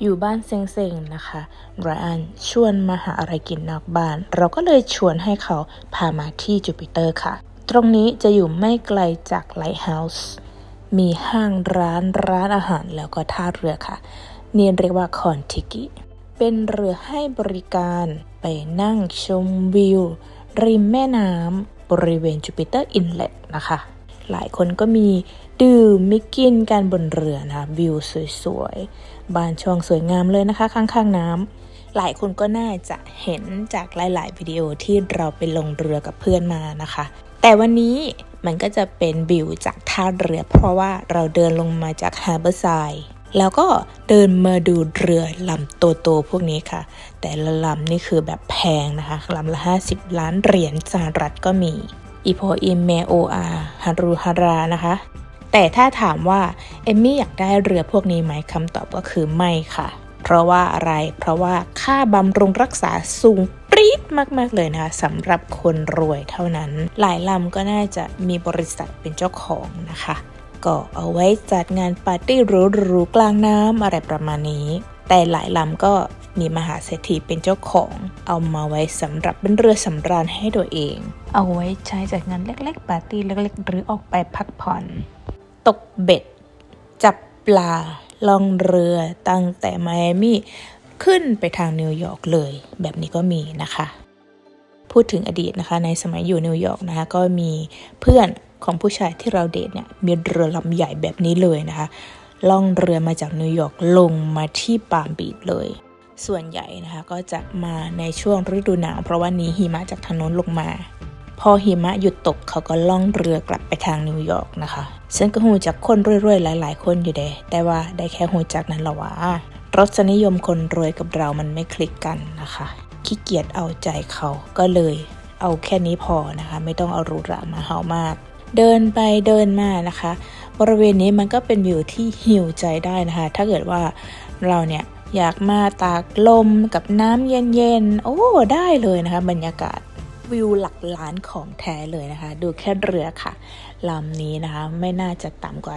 อยู่บ้านเซ็งๆนะคะไรอันชวนมาหาอะไรกินนอกบ้าน เราก็เลยชวนให้เขาพามาที่จูปิเตอร์ค่ะ ตรงนี้จะอยู่ไม่ไกลจากไลท์เฮาส์มีห้างร้านร้านอาหารแล้วก็ท่าเรือค่ะ เนี่เรียกว่าคอนทิกิเป็นเรือให้บริการไปนั่งชมวิว ริมแม่น้ำบริเวณจูปิเตอร์อินเลตนะคะ หลายคนก็มีดื่มมิกินกันบนเรือนะคะวิวสวยๆ บานช่องสวยงามเลยนะคะ ข้างๆน้ำหลายคนก็น่าจะเห็นจากหลายๆวิดีโอที่เราไปลงเรือกับเพื่อนมานะคะ แต่วันนี้มันก็จะเป็นวิวจากท่าเรือ เพราะว่าเราเดินลงมาจากฮาร์เบอร์ไซด์แล้วก็เดินมาดูเรือลำโตๆพวกนี้ค่ะ แต่ละลำนี่คือแบบแพงนะคะลำละ 50 ล้านเหรียญสหรัฐก็มี อีโพอิมเมโออาฮารุฮารานะคะ แต่ถ้าถามว่าเอมมี่อยากได้เรือพวกนี้ไหมคำตอบก็คือไม่ค่ะ เพราะว่าอะไร เพราะว่าค่าบำรุงรักษาสูงปรี๊ดมากๆเลยนะคะสำหรับคนรวยเท่านั้น หลายลำก็น่าจะมีบริษัทเป็นเจ้าของนะคะ ก็เอาไว้จัดงานปาร์ตี้หรูๆกลางน้ำอะไรประมาณนี้ แต่หลายลำก็ มีมหาเศรษฐีเป็นเจ้าของ เอามาไว้สำหรับเป็นเรือสำราญให้ตัวเอง เอาไว้ใช้จัดงานเล็กๆ ปาร์ตี้เล็กๆ หรือออกไปพักผ่อน ตกเบ็ด จับปลาล่องเรือตั้งแต่ไมอามี่ขึ้นไปทางนิวยอร์กเลย แบบนี้ก็มีนะคะ พูดถึงอดีตนะคะ ในสมัยอยู่นิวยอร์กนะคะ ก็มีเพื่อนของผู้ชายที่เราเดทเนี่ยมีเรือลำใหญ่แบบนี้เลยนะคะ ล่องเรือมาจากนิวยอร์กลงมาที่ปาล์มบีชเลย ส่วนใหญ่นะคะก็จะมาในช่วงฤดูหนาว เพราะว่านี้หิมะจากทางโน้นลงมา พอหิมะหยุดตกเขาก็ล่องเรือกลับไปทางนิวยอร์กนะคะฉันก็หูจากคนรวยๆ หลาย ๆ คนอยู่เดแต่ว่าได้แค่หูจากนั้นละวะรสนิยมคนรวยกับเรามันไม่คลิกกันนะคะขี้เกียจเอาใจเขาก็เลยเอาแค่นี้พอนะคะ ไม่ต้องเอารูรามาเฮามาก เดินไปเดินมานะคะ บริเวณนี้มันก็เป็นวิวที่หิวใจได้นะคะ ถ้าเกิดว่าเราเนี่ย อยากมาตากลมกับน้ำเย็นๆ โอ้ได้เลยนะคะ บรรยากาศวิวหลักล้านของแท้เลยนะคะ ดูแค่เรือค่ะลำนี้นะคะ ไม่น่าจะต่ำกว่า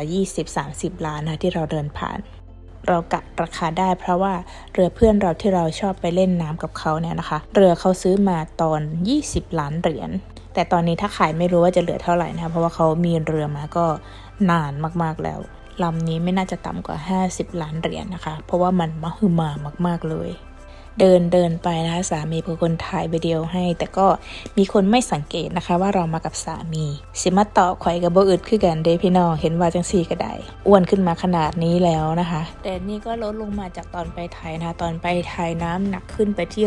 20-30 ล้านนะที่เราเดินผ่าน เรากะราคาได้เพราะว่าเรือเพื่อนเราที่เราชอบไปเล่นน้ำกับเขาเนี่ยนะคะ เรือเขาซื้อมาตอน 20 ล้านเหรียญแต่ตอนนี้ถ้าขายไม่รู้ว่าจะเหลือเท่าไหร่นะคะเพราะว่าเขามีเรือมาก็นานมากๆแล้ว ลำนี้ไม่น่าจะต่ำกว่า 50 ล้านเหรียญนะคะ เพราะว่ามันมหึมามาก ๆเลย เดินเดินไปนะคะสามีเป็นคนถ่ายวิดีโอให้ แต่ก็มีคนไม่สังเกตนะคะ ว่าเรามากับสามี สิมาต่อข่อยกับโบอึดคือกันเดพี่น้องเห็นว่าจังสี่ก็ได้อ้วนขึ้นมาขนาดนี้แล้วนะคะ แต่นี่ก็ลดลงมาจากตอนไปไทยนะคะตอนไปไทยน้ำหนักขึ้นไปที่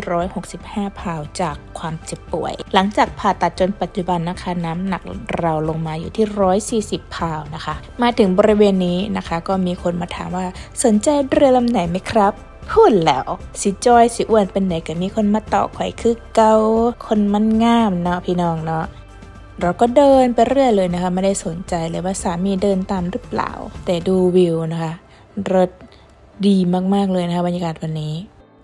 165พาวจากความเจ็บป่วย หลังจากผ่าตัดจนปัจจุบันนะคะ น้ำหนักเราลงมาอยู่ที่ 140พาวนะคะ มาถึงบริเวณนี้นะคะ ก็มีคนมาถามว่าสนใจเรือลำไหนไหมครับ พูดแล้วสิจอยสิอ้วนเป็นไหนก็มีคนมาต่อข่อยคือเกาคนมันงามเนาะพี่น้องเนาะเราก็เดินไปเรื่อยเลยนะคะ ไม่ได้สนใจเลยว่าสามีเดินตามหรือเปล่า แต่ดูวิวนะคะรถดีมากๆเลยนะคะบรรยากาศวันนี้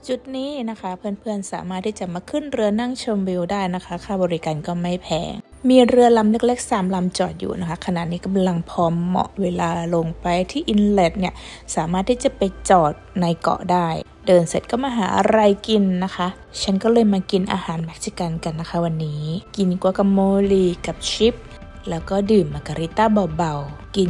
จุดนี้นะคะ เพื่อนๆสามารถที่จะมาขึ้นเรือนั่งชมวิวได้นะคะ ค่าบริการก็ไม่แพง มีเรือลำเล็กๆสามลำจอดอยู่นะคะ ขณะนี้กำลังพร้อมเหมาะเวลาลงไปที่อินเลตเนี่ย สามารถที่จะไปจอดในเกาะได้ เดินเสร็จก็มาหาอะไรกินนะคะ ฉันก็เลยมากินอาหารเม็กซิกันกันนะคะวันนี้ กินกัวกาโมลีกับชิป แล้วก็ดื่มมาการิต้าเบาๆ กิน